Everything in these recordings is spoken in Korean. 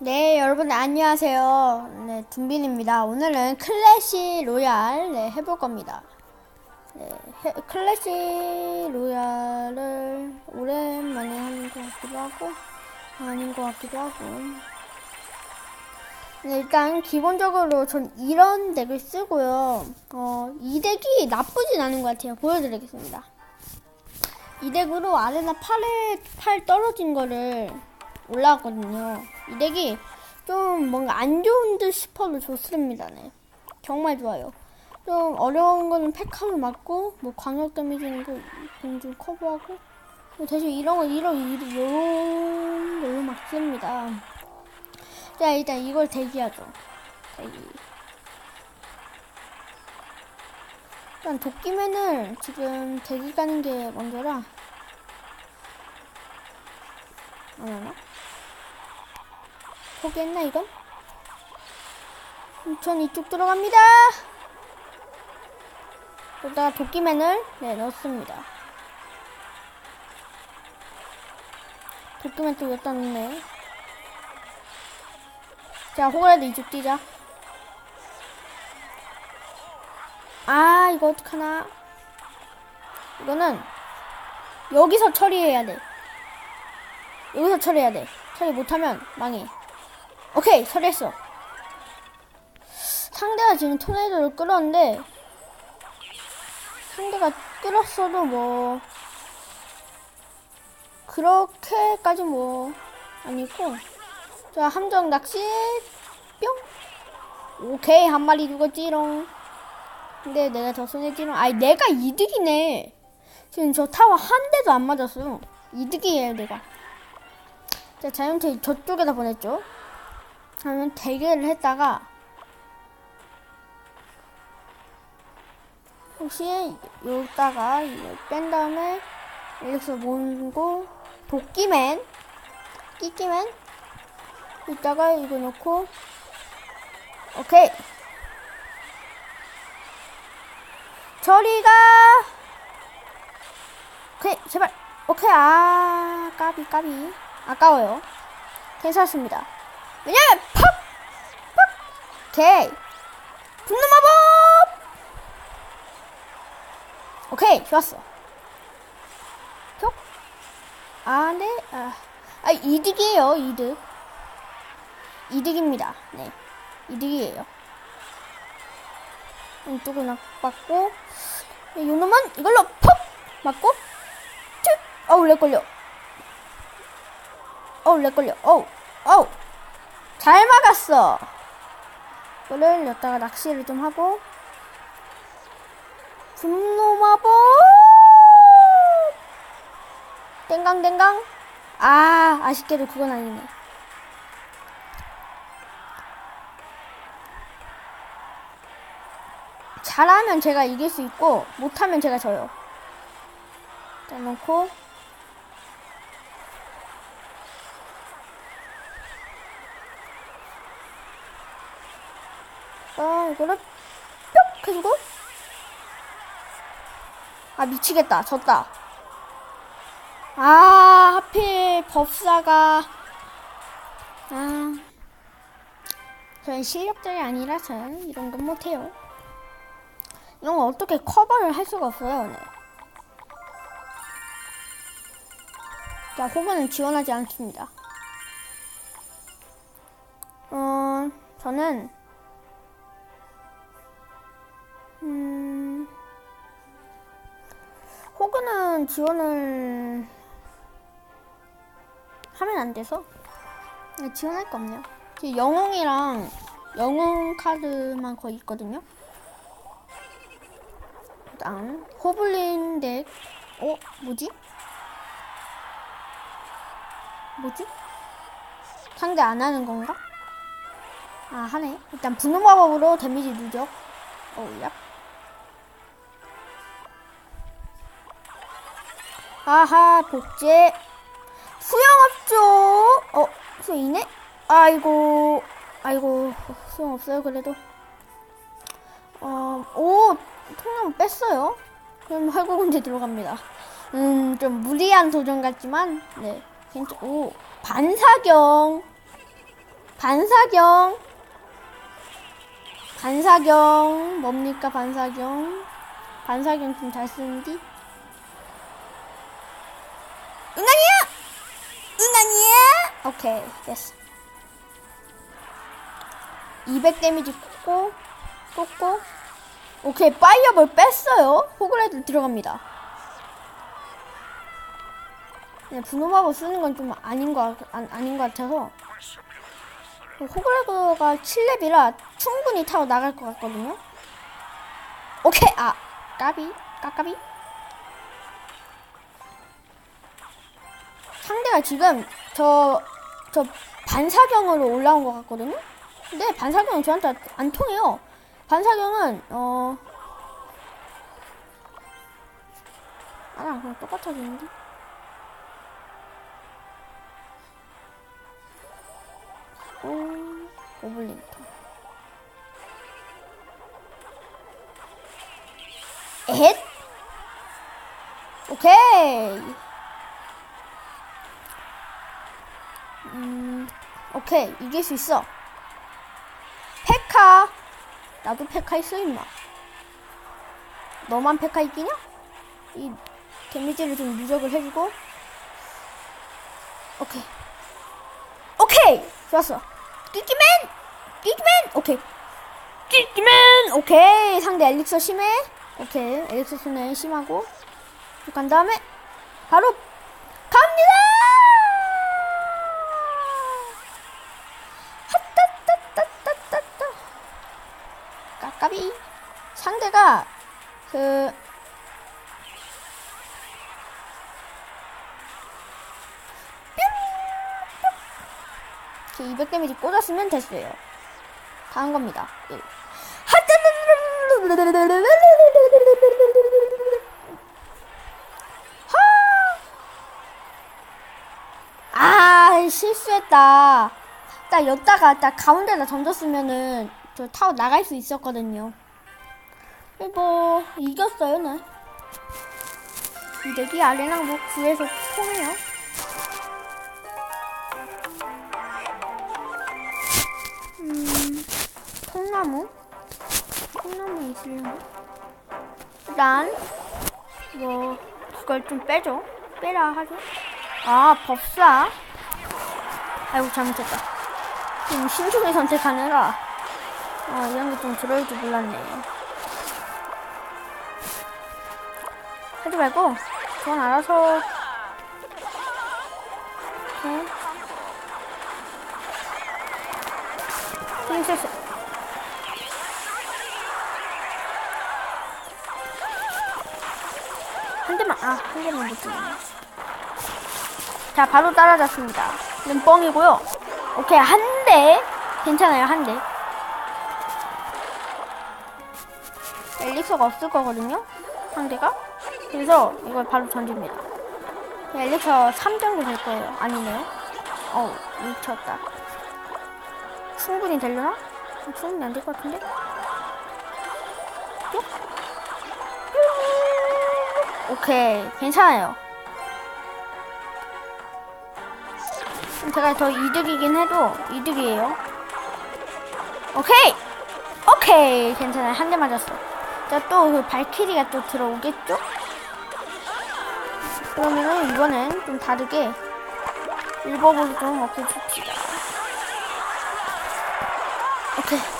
네, 여러분 안녕하세요. 네, 둠빈입니다. 오늘은 클래시 로얄 네, 해볼 겁니다. 네, 해- 클래시 로얄을 오랜만에 하는 것 같기도 하고 아닌 것 같기도 하고. 네, 일단 기본적으로 전 이런 덱을 쓰고요. 어, 이 덱이 나쁘진 않은 것 같아요. 보여드리겠습니다. 이 덱으로 아레나 8에 8 떨어진 거를 올라왔거든요. 이 덱이 좀 뭔가 안 좋은 듯 싶어도 좋습니다. 네. 정말 좋아요. 좀 어려운 거는 팩하로 맞고, 뭐 광역 데미지는 좀 커버하고, 뭐 대신 이런 거, 이런, 이런, 걸로 막습니다. 자, 일단 이걸 대기하죠. 대기. 일단 도끼맨을 지금 대기 가는 게 먼저라. 안 하나? 포기했나 이건? 음, 전 이쪽 들어갑니다. 여기다가 도끼맨을 네 넣습니다. 도끼맨 또 여기다 넣네. 자, 호그라도 이쪽 뛰자. 아, 이거 어떡하나. 이거는 여기서 처리해야 돼. 여기서 처리해야 돼. 처리 못하면 망해. 오케이, 처리했어. 상대가 지금 토네이도를 끌었는데, 상대가 끌었어도 뭐, 그렇게까지 뭐, 아니고. 자, 함정 낚시, 뿅. 오케이, 한 마리 죽었지롱. 근데 내가 더 손해지롱. 아니, 내가 이득이네. 지금 저 타워 한 대도 안 맞았어요. 이득이에요, 내가. 자, 자이언트 저쪽에다 보냈죠. 그러면 대결을 했다가 혹시 여기다가 이걸 뺀 다음에 여기서 모으고 도끼맨 끼끼맨 이따가 이거 넣고 오케이. 저리가 오케이 제발. 오케이. 아 까비 까비. 아까워요. 괜찮습니다. 왜냐면! 오케이. 분노 마법! 오케이 좋았어. 톡! 아 네. 아, 아 이득이에요 이득. 이득입니다. 네. 이득이에요. 이쪽을 막 맞고. 요놈은 이걸로 퍽! 맞고. 툭! 어우 렉 걸려. 어우 렉 걸려. 어우 어우. 잘 막았어 이거를 여기다가 낚시를 좀 하고. 분노 마법! 땡강땡강! 아 아쉽게도 그건 아니네. 잘하면 제가 이길 수 있고 못하면 제가 져요. 자 놓고 어, 이거를 뿅 해주고. 아 미치겠다. 졌다. 아 하필 법사가. 아. 저는 실력자이 아니라서 이런 건 못해요. 이런 거 어떻게 커버를 할 수가 없어요 네. 자 호구는 지원하지 않습니다. 어 저는 지원을 하면 안 돼서 네, 지원할 거 없네요. 영웅이랑 영웅 카드만 거의 있거든요. 일단 호블린 덱, 어 뭐지? 뭐지? 상대 안 하는 건가? 아 하네. 일단 분노 마법으로 데미지 누적. 어우 야. 아하 복제 수영 없죠 어 수영이네 아이고 아이고 수영 없어요 그래도 어 오 통나무 뺐어요 그럼 활구군대 들어갑니다 음 좀 무리한 도전 같지만 네 괜찮 오 반사경 반사경. 반사경. 뭡니까, 반사경? 반사경 좀 잘 쓰는디? 응 아니야! 응 아니야! 오케이, 됐어. 200 데미지 꽂고, 꽂고. 오케이, 파이어볼 뺐어요. 호그라이드 들어갑니다. 네, 분노마법 쓰는 건 좀 아닌 것, 같- 아, 아닌 것 같아서. 호그라이드가 7렙이라 충분히 타고 나갈 것 같거든요. 오케이! 아, 까비, 까까비. 상대가 지금 저, 저 반사경으로 올라온 것 같거든요? 근데 반사경은 저한테 안 통해요. 반사경은, 어, 나랑 그냥 똑같아지는데? 오, 오블린터. 에헷! 오케이! 음, 오케이. 이길 수 있어. 페카! 나도 페카 있어, 임마. 너만 페카 있기냐? 이 데미지를 좀 누적을 해주고. 오케이. 오케이! 좋았어. 끼끼맨! 끼끼맨! 오케이. 끼끼맨! 오케이. 상대 엘릭서 심해. 오케이. 엘릭서 순에 심하고. 쭉간 다음에, 바로, 갑니다! 핫따따따따따따. 까까비. 상대가, 그, 그200 데미지 꽂았으면 됐어요. 다 한 겁니다. 일. 하! 아, 실수했다. 딱 여기다가 딱 가운데다 던졌으면은 저 타고 나갈 수 있었거든요. 뭐 이겼어요, 나. 이 대기 아레나 뭐 구해서 통해요. 통나무? 통나무 있으려나? 일단, 뭐, 그걸 좀 빼줘. 빼라 하죠. 아, 법사. 아이고, 잘못했다. 좀 신중히 선택하느라. 아, 이런 게 좀 들어올 줄 몰랐네. 하지 말고, 그건 알아서. 네. 프린세 아, 한못 찍네. 자, 바로 따라잡습니다. 이건 뻥이고요. 오케이, 한 대. 괜찮아요, 한 대. 엘릭서가 없을 거거든요? 상대가? 그래서 이걸 바로 던집니다. 엘릭서 3 정도 될 거예요. 아니네요. 어우, 미쳤다. 충분히 되려나? 충분히 안 될 것 같은데? 오케이, 괜찮아요. 제가 더 이득이긴 해도 이득이에요. 오케이! 오케이! 괜찮아요. 한 대 맞았어. 자, 또 그 발키리가 또 들어오겠죠? 그러면은 이번엔 좀 다르게 일법으로 좀 없애줍시다. 오케이.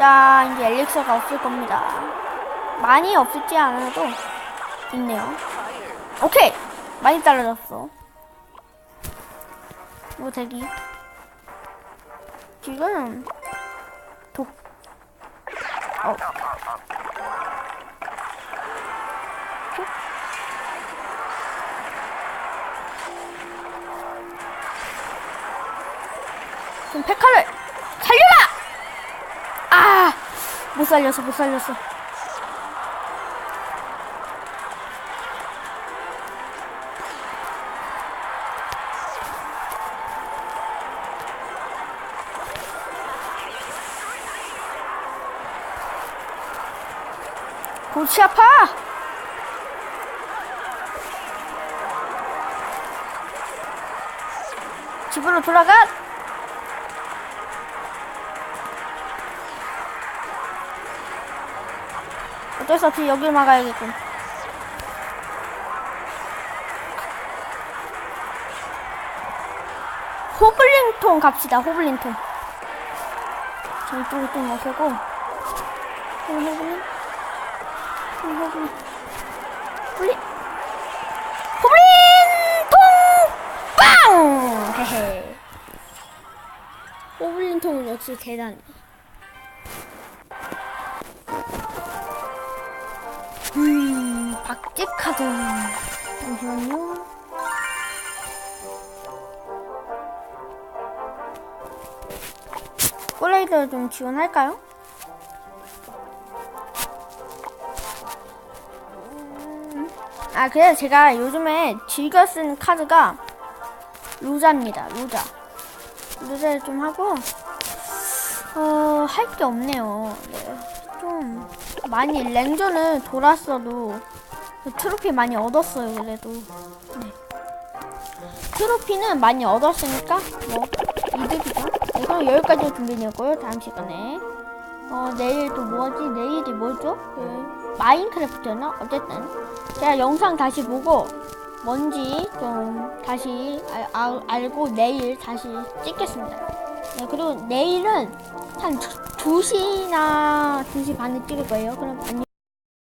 자, 이제 엘릭서가 없을 겁니다. 많이 없을지 않아도 있네요. 오케이! 많이 떨어졌어. 이거 대기. 지금, 독, 어. 쭉. 지금 페카를 살려라! 아! 못 살려서 못 살려서 골치 아파! 집으로 돌아가! 어쩔 수 없이 여길 막아야겠군. 호블린통 갑시다. 호블린통. 저쪽에 좀 마시고. 호블린. 호블린. 호블린. 호블린통 빵! 호블린통은 역시 대단해. 음, 박집 카드. 잠시만요. 꼴레이더 좀 지원할까요? 음, 아, 그래서 제가 요즘에 즐겨 쓴 카드가 루자입니다. 루자. 루자를 좀 하고, 어, 할 게 없네요. 네. 좀, 많이 랭전을 돌았어도, 그 트로피 많이 얻었어요, 그래도. 네. 트로피는 많이 얻었으니까, 뭐, 이득이죠. 네, 그럼 여기까지 준비되었고요. 다음 시간에. 어, 내일 또 뭐지? 내일이 뭐죠? 그, 마인크래프트였나? 어쨌든. 제가 영상 다시 보고, 뭔지 좀 다시 알, 알, 알고 내일 다시 찍겠습니다. 네, 그리고 내일은 한 2시나 2시 반에 찍을 거예요. 그럼 안녕.